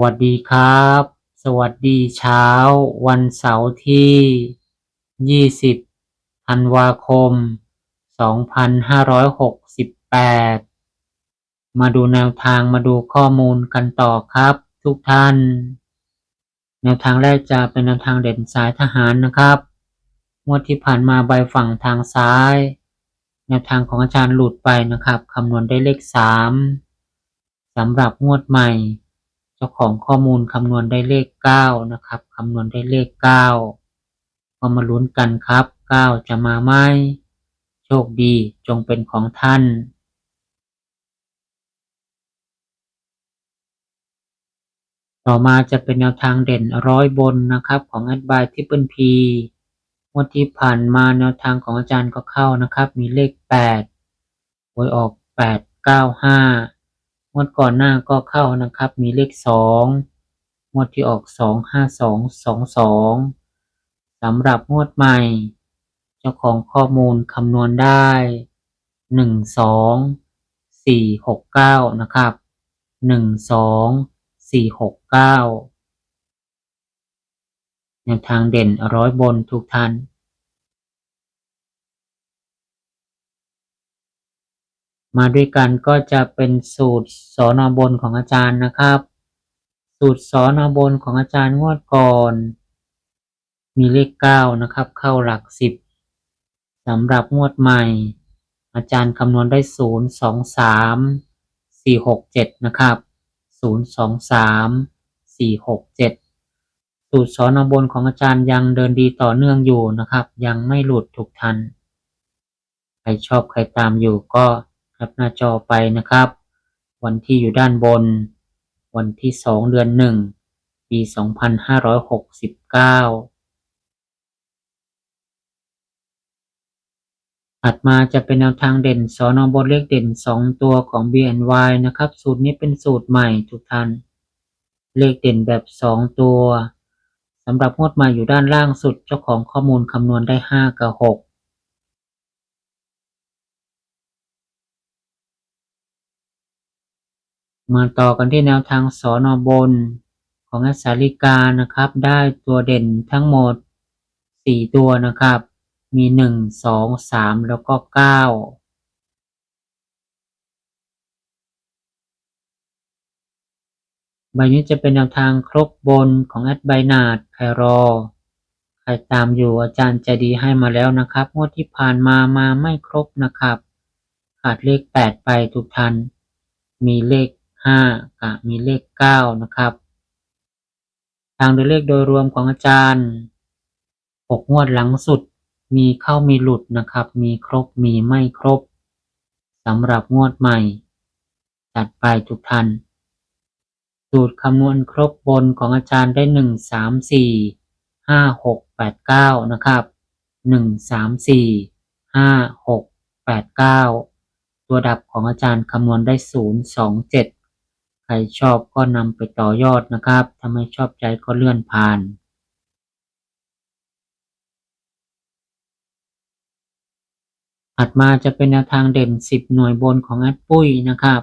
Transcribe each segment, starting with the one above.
วัสดีครับ สวัสดีเช้า วันเสาร์ที่ 20 ธันวาคม 2568 มาดูแนวทางมาดูข้อมูลกันต่อครับ ทุกท่าน แนวทางแรกจะเป็นแนวทางเด่นสายทหารนะครับงวดที่ผ่านมาใบฝั่งทางซ้าย แนวทางของอาจารย์หลุดไปนะครับคำนวณได้เลข 3สำหรับงวดใหม่ จ้าของข้อมูลคำนวณได้เลข9นะครับคำนวณได้เลข9ก็มาลุ้นกันครับ9จะมาไหมโชคดีจงเป็นของท่านต่อมาจะเป็นแนวทางเด่นร้อยบนนะครับ ของแอดบายทิปเปิลพีงวดที่ผ่านมาแนวทางของอาจารย์ก็เข้านะครับ มีเลข8หวยออก 8 9 5 งวดก่อนหน้าก็เข้านะครับ มีเลข2งงวดที่ออก2 5 2 2 2สองสองสองสำหรับงวดใหม่ เจ้าของข้อมูลคำนวณได้1 2 4 6 9นะครับ1 2 4 6 9แนวทางเด่นร้อยบนทุกท่าน มาด้วยกันก็จะเป็นสูตรสอนอบนของอาจารย์นะครับ สูตรสอนอบนของอาจารย์งวดก่อน มีเลขเก้านะครับ เข้าหลักสิบสำหรับงวดใหม่ อาจารย์คำนวณได้ศูนย์สองสามสี่หกเจ็ดนะครับศูนย์สองสามสี่หกเจ็ดสูตรสอนอบนของอาจารย์ยังเดินดีต่อเนื่องอยู่นะครับ ยังไม่หลุดทุกทัน ใครชอบใครตามอยู่ก็ับหน้าจอไปนะครับ วันที่อยู่ด้านบน วันที่สองเดือนหนึ่งปีสองพันห้าร้อยหกสิบเก้าถัดมาจะเป็นแนวทางเด่นสอนอบทเลขเด่นสองตัวของ BNY นะครับ สูตรนี้เป็นสูตรใหม่ทุกท่าน เลขเด่นแบบสองตัวสำหรับงวดมาอยู่ด้านล่างสุดเจ้าของข้อมูลคำนวณได้ห้ากับหก มาต่อกันที่แนวทางสอนอบนของอสาริกานะครับ ได้ตัวเด่นทั้งหมด 4 ตัวนะครับ มี 1 2 3 แล้วก็ 9ใบนี้จะเป็นแนวทางครบบนของแอดไบนาดใครรอ ใครตามอยู่อาจารย์จะดีให้มาแล้วนะครับ งวดที่ผ่านมามาไม่ครบนะครับ ขาดเลข 8 ไปทุกท่านมีเลข 5กับมีเลข9นะครับ ทางโดยเลขโดยรวมของอาจารย์6งวดหลังสุดมีเข้ามีหลุดนะครับ มีครบมีไม่ครบสำหรับงวดใหม่จัดไปทุกท่านสูตรคำนวณครบบนของอาจารย์ได้หนึ่งสามสี่ห้าหกแปดเก้านะครับหนึ่งสามสี่ห้าหกแปดเก้าตัวดับของอาจารย์คำนวณได้ศูนย์สองเจ็ด ใครชอบก็นำไปต่อยอดนะครับถ้าไม่ชอบใจก็เลื่อนผ่านถัดมาจะเป็นแนวทางเด่น 10 หน่วยบนของแอดปุ้ยนะครับ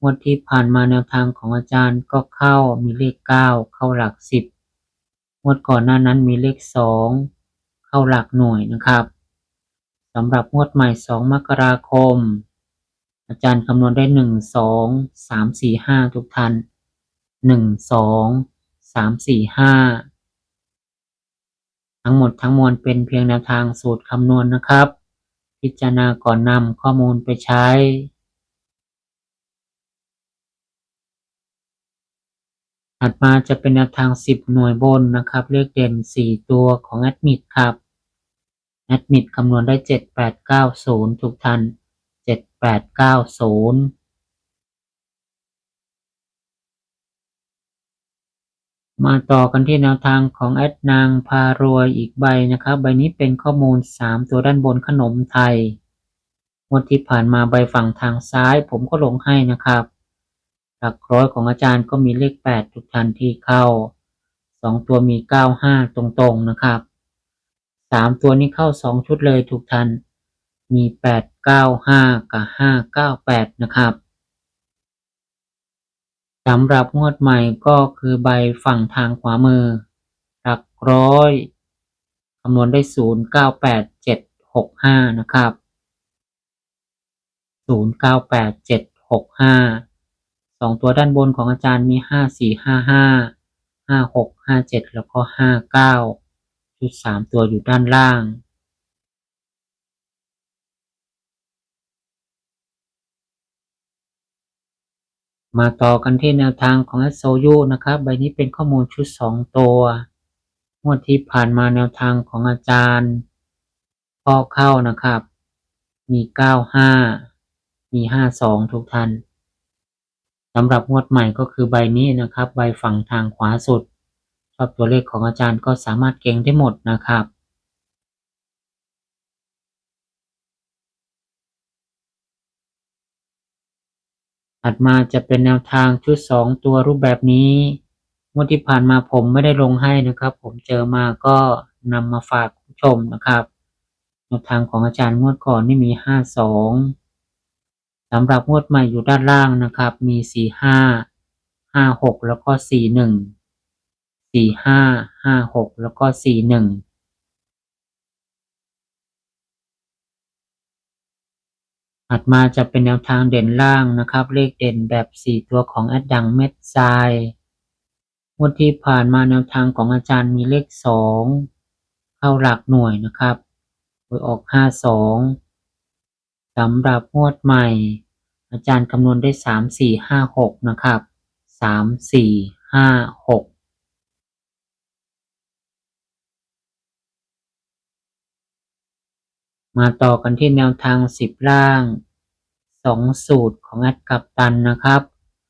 งวดที่ผ่านมาแนวทางของอาจารย์ก็เข้ามีเลข 9 เข้าหลัก 10งวดก่อนหน้านั้นมีเลข 2 เข้าหลักหน่วยนะครับสำหรับงวดใหม่ 2 มกราคม อาจารย์คำนวณได้1 2 3 4 5ทุกท่าน1 2 3 4 5ทั้งหมดทั้งมวลเป็นเพียงแนวทางสูตรคำนวณนะครับ พิจารณาก่อนนำข้อมูลไปใช้ถัดมาจะเป็นแนวทาง 10 หน่วยบนนะครับ เลขเด่น 4 ตัวของแอดมิดครับ แอดมิดคำนวณได้ 7890 ทุกท่าน 7890มาต่อกันที่แนวทางของแอดนางพารวยอีกใบนะครับ ใบนี้เป็นข้อมูล 3 ตัวด้านบนขนมไทยงวดที่ผ่านมาใบฝั่งทางซ้ายผมก็ลงให้นะครับ หลักร้อยของอาจารย์ก็มีเลข 8 ทุกทันที่เข้า 2 ตัวมี 95 ตรงๆนะครับ 3 ตัวนี้เข้า 2 ชุดเลยทุกทันมี 95 กับ 598 นะครับสำหรับงวดใหม่ก็คือใบฝั่งทางขวามือ หลักร้อยคำนวณได้ 098765 นะครับ 098765สองตัวด้านบนของอาจารย์มี 5455 5657 แล้วก็ 59 ชุด 3 ตัวอยู่ด้านล่าง มาต่อกันที่แนวทางของโซยูนะครับ ใบนี้เป็นข้อมูลชุด 2 ตัวงวดที่ผ่านมาแนวทางของอาจารย์ก็เข้านะครับ มี 95 มี 52 ทุกท่านสำหรับงวดใหม่ก็คือใบนี้นะครับ ใบฝั่งทางขวาสุด ชอบตัวเลขของอาจารย์ก็สามารถเก่งได้หมดนะครับ ถัดมาจะเป็นแนวทางชุด 2 ตัวรูปแบบนี้งวดที่ผ่านมาผมไม่ได้ลงให้นะครับ ผมเจอมาก็นำมาฝากผู้ชมนะครับแนวทางของอาจารย์งวดก่อนนี่มี 52สำหรับงวดใหม่อยู่ด้านล่างนะครับ มี 45 56 แล้วก็ 41 45 56 แล้วก็ 41 ถัดมาจะเป็นแนวทางเด่นล่างนะครับ เลขเด่นแบบ 4 ตัวของแอดดังเม็ดทรายงวดที่ผ่านมาแนวทางของอาจารย์มีเลข 2 เข้าหลักหน่วยนะครับโดยออก 52สำหรับงวดใหม่ อาจารย์คำนวณได้ 3 4 5 6 นะครับ 3 4 5 6 มาต่อกันที่แนวทาง 10ล่าง 2 สูตรของแอดกับตันนะครับ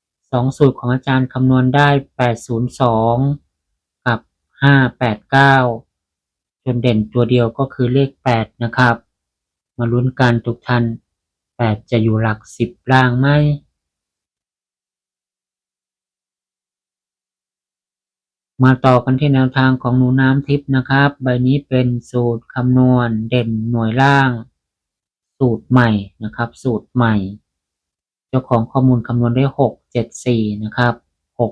2 สูตรของอาจารย์คำนวณได้ 802 กับ 589จนเด่นตัวเดียวก็คือเลข 8 นะครับ มาลุ้นกันทุกท่าน 8 จะอยู่หลัก 10ล่างไหม มาต่อกันที่แนวทางของหนูน้ำทิพย์นะครับ ใบนี้เป็นสูตรคำนวณเด่นหน่วยล่าง สูตรใหม่นะครับ สูตรใหม่ เจ้าของข้อมูลคำนวณได้674นะครับ674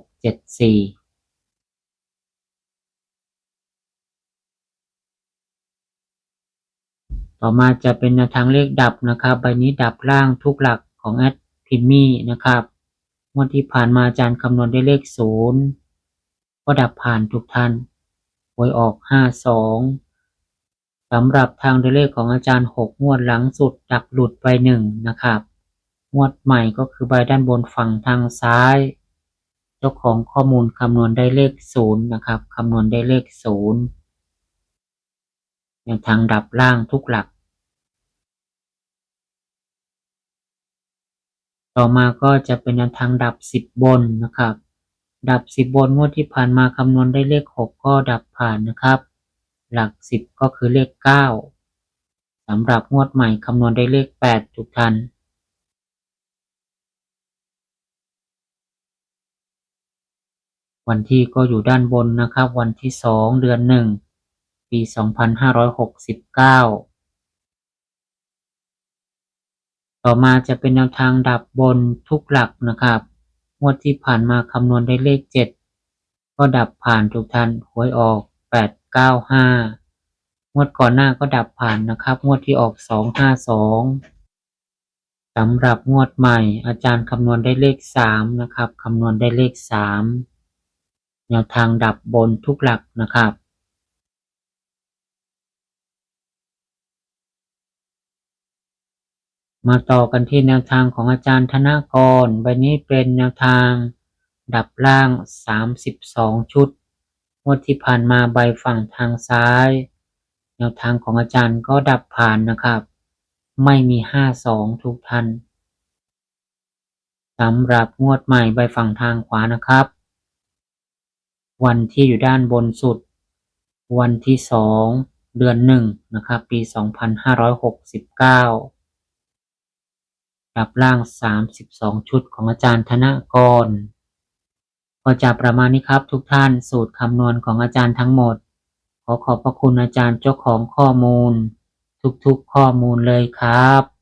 ต่อมาจะเป็นแนวทางเลขดับนะครับ ใบนี้ดับล่างทุกหลักของแอดพิมมี่นะครับงวดที่ผ่านมาอาจารย์คำนวณได้เลขศูนย์ ก็ดับผ่านทุกท่านหวยออกห้าสองสำหรับทางเลขของอาจารย์หกงวดหลังสุดดักหลุดไปหนึ่งนะครับ งวดใหม่ก็คือใบด้านบนฝั่งทางซ้าย เจ้าของข้อมูลคำนวณได้เลขศูนย์นะครับคำนวณได้เลขศูนย์แนทางดับล่างทุกหลัก ต่อมาก็จะเป็นทางดับสิบบนนะครับ ดับสิบบนงวดที่ผ่านมาคำนวณได้เลขหกก็ดับผ่านนะครับ หลักสิบก็คือเลขเก้าสำหรับงวดใหม่คำนวณได้เลขแปดทุกท่านวันที่ก็อยู่ด้านบนนะครับ วันที่สองเดือนหนึ่งปี 2569 ต่อมาจะเป็นแนวทางดับบนทุกหลักนะครับ งวดที่ผ่านมาคำนวณได้เลข7ก็ดับผ่านทุกท่านหวยออก895งวดก่อนหน้าก็ดับผ่านนะครับ งวดที่ออก252สำหรับงวดใหม่ อาจารย์คำนวณได้เลข3นะครับคำนวณได้เลข3แนวทางดับบนทุกหลักนะครับ มาต่อกันที่แนวทางของอาจารย์ธนากรใบนี้เป็นแนวทาง ดับล่าง 32 ชุดงวดที่ผ่านมาใบฝั่งทางซ้าย แนวทางของอาจารย์ก็ดับผ่านนะครับ ไม่มี 52 ทุกท่านสำหรับงวดใหม่ใบฝั่งทางขวานะครับ วันที่อยู่ด้านบนสุด วันที่สองเดือนหนึ่งนะครับ ปี 2569 ดับล่าง 32 ชุดของอาจารย์ธนกร ก็จะประมาณนี้ครับทุกท่านสูตรคำนวณของอาจารย์ทั้งหมด ขอขอบพระคุณอาจารย์เจ้าของข้อมูล ทุกๆข้อมูลเลยครับ